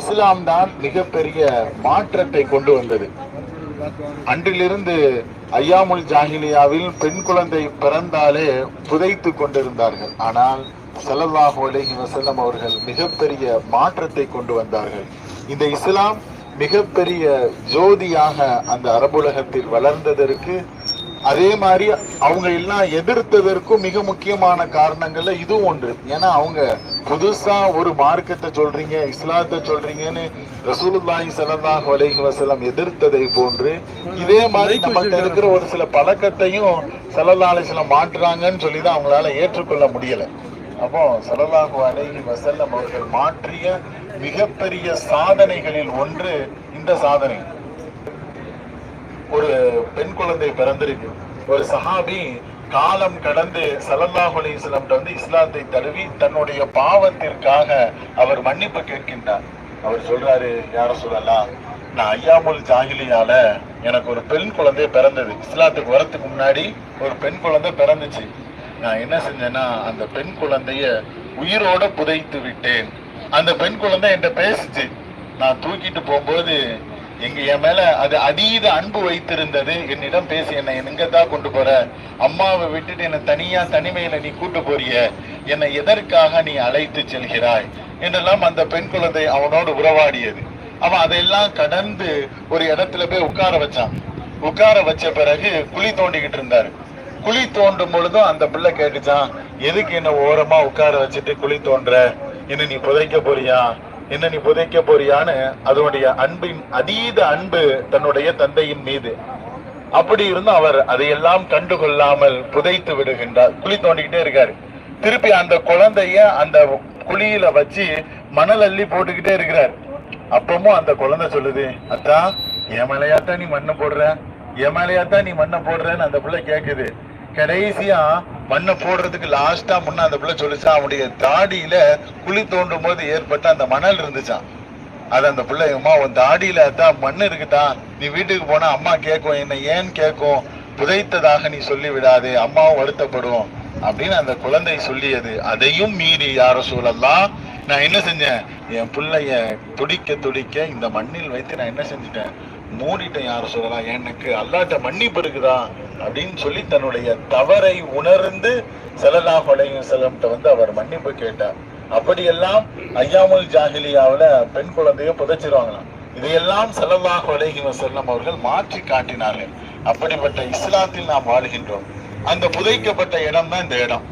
இஸ்லாம் தான் மிகப்பெரிய மாற்றத்தை கொண்டு வந்தது. அன்றிலிருந்து ஐயாமுல் ஜாகிலியாவில் பெண் குழந்தை பிறந்தாலே புதைத்து கொண்டிருந்தார்கள். ஆனால் ஸல்லல்லாஹு அலைஹி வசல்லம் அவர்கள் மிகப்பெரிய மாற்றத்தை கொண்டு வந்தார்கள். இந்த இஸ்லாம் மிகப்பெரிய ஜோதியாக அந்த அரபுலகத்தில் வளர்ந்ததற்கு அதே மாதிரி அவங்க எல்லாம் எதிர்த்ததற்கும் மிக முக்கியமான காரணங்கள்ல இதுவும் ஒன்று. ஏன்னா அவங்க புதுசா ஒரு மார்க்கத்தை சொல்றீங்க இஸ்லாத்தை சொல்றீங்கன்னு ரசூலுல்லாஹி ஸல்லல்லாஹு அலைஹி வஸல்லம் எதிர்த்ததை போன்று இதே மாதிரி நம்மகிட்ட இருக்கிற ஒரு சில பழக்கத்தையும் ஸல்லல்லாஹு அலைஹி வஸல்லம் மாற்றுறாங்கன்னு சொல்லி தான் அவங்களால ஏற்றுக்கொள்ள முடியல. அப்போ ஸல்லல்லாஹு அலைஹி வஸல்லம் அவர்கள் மாற்றிய மிகப்பெரிய சாதனைகளில் ஒன்று இந்த சாதனை. பெண் குழந்தை பிறந்திருக்கு. ஒரு சஹாபி காலம் கடந்து சலல்லாஹ் அலிஸ்லம் வந்து இஸ்லாத்தை தழுவி தன்னுடைய பாவத்திற்காக அவர் மன்னிப்பு கேட்கின்றார். அவர் சொல்றாரு யார சொல்லலாம் நான் ஐயாமுல் ஜாகிலியால எனக்கு ஒரு பெண் குழந்தை பிறந்தது. இஸ்லாத்துக்கு வரத்துக்கு முன்னாடி ஒரு பெண் குழந்தை பிறந்துச்சு. நான் என்ன செஞ்சேன்னா அந்த பெண் குழந்தைய உயிரோட புதைத்து விட்டேன். அந்த பெண் குழந்தை என்கிட்ட பேசுச்சு. நான் தூக்கிட்டு போகும்போது எங்க என் மேல அது அதீத அன்பு வைத்திருந்தது. என்னிடம் பேசி என்னை எங்க தான் கொண்டு போற? அம்மாவை விட்டுட்டு என்னை தனியா தனிமையில நீ கூட்டு போறிய? என்னை எதற்காக நீ அழைத்து செல்கிறாய்? என்றெல்லாம் அந்த பெண் குழந்தை அவனோடு உறவாடியது. அவன் அதையெல்லாம் கடந்து ஒரு இடத்துல போய் உட்கார வச்சான். உட்கார வச்ச பிறகு குழி தோண்டிக்கிட்டு இருந்தாரு. குழி தோண்டும் பொழுதும் அந்த பிள்ளை கேட்டுச்சான் எதுக்கு என்ன ஓரமா உட்கார வச்சுட்டு குழி தோன்ற? என்ன நீ புதைக்க போறியா? என்ன நீ புதைக்க போறியான்னு அதனுடைய அன்பின் அதீத அன்பு தன்னுடைய தந்தையின் மீது. அப்படி இருந்தும் அவர் அதையெல்லாம் கண்டுகொள்ளாமல் புதைத்து விடுகின்றார். குழி தோண்டிக்கிட்டே இருக்காரு. திருப்பி அந்த குழந்தைய அந்த குழியில வச்சு மணல் அள்ளி போட்டுக்கிட்டே இருக்கிறார். அப்பமும் அந்த குழந்தை சொல்லுது அத்தா என் மேலையாத்தான் நீ மண்ணை போடுற? என் மேலையாத்தான் நீ மண்ணை போடுறன்னு அந்த பிள்ளை கேக்குது. கடைசியா மண்ணை போடுறதுக்கு லாஸ்டா முன்ன அந்த பிள்ளை சொல்லிச்சான் அவனுடைய தாடியில குழி தோண்டும் போது ஏற்பட்ட அந்த மணல் இருந்துச்சான் அது அந்த பிள்ளை அம்மா உன் தாடியில தான் மண் இருக்குதா? நீ வீட்டுக்கு போனா அம்மா கேட்கும் என்ன ஏன் கேட்கும் புதைத்ததாக நீ சொல்லி விடாதே அம்மாவும் வருத்தப்படும். அப்படின்னு அந்த குழந்தை சொல்லியது. அதையும் மீறி யார சூழல்லாம் நான் என்ன செஞ்சேன்? என் பிள்ளைய துடிக்க துடிக்க இந்த மண்ணில் வைத்து நான் என்ன செஞ்சுட்டேன்? மூடிட்டேன் யார சொல்லலாம் எனக்கு அல்லாட்ட மன்னிப்பு இருக்குதான் அப்படின்னு சொல்லி தன்னுடைய தவறை உணர்ந்து செல்லலாம் கொலையும் செல்லம்ட்ட வந்து அவர் மன்னிப்பு கேட்டார். அப்படியெல்லாம் ஐயாமுல் ஜாகிலியாவில் பெண் குழந்தைய புதைச்சிருவாங்களாம். இதையெல்லாம் செலவாக அலைஹி செல்லம் அவர்கள் மாற்றி காட்டினார்கள். அப்படிப்பட்ட இஸ்லாத்தில் நாம் வாழ்கின்றோம். அந்த புதைக்கப்பட்ட இடம் தான் இந்த இடம்.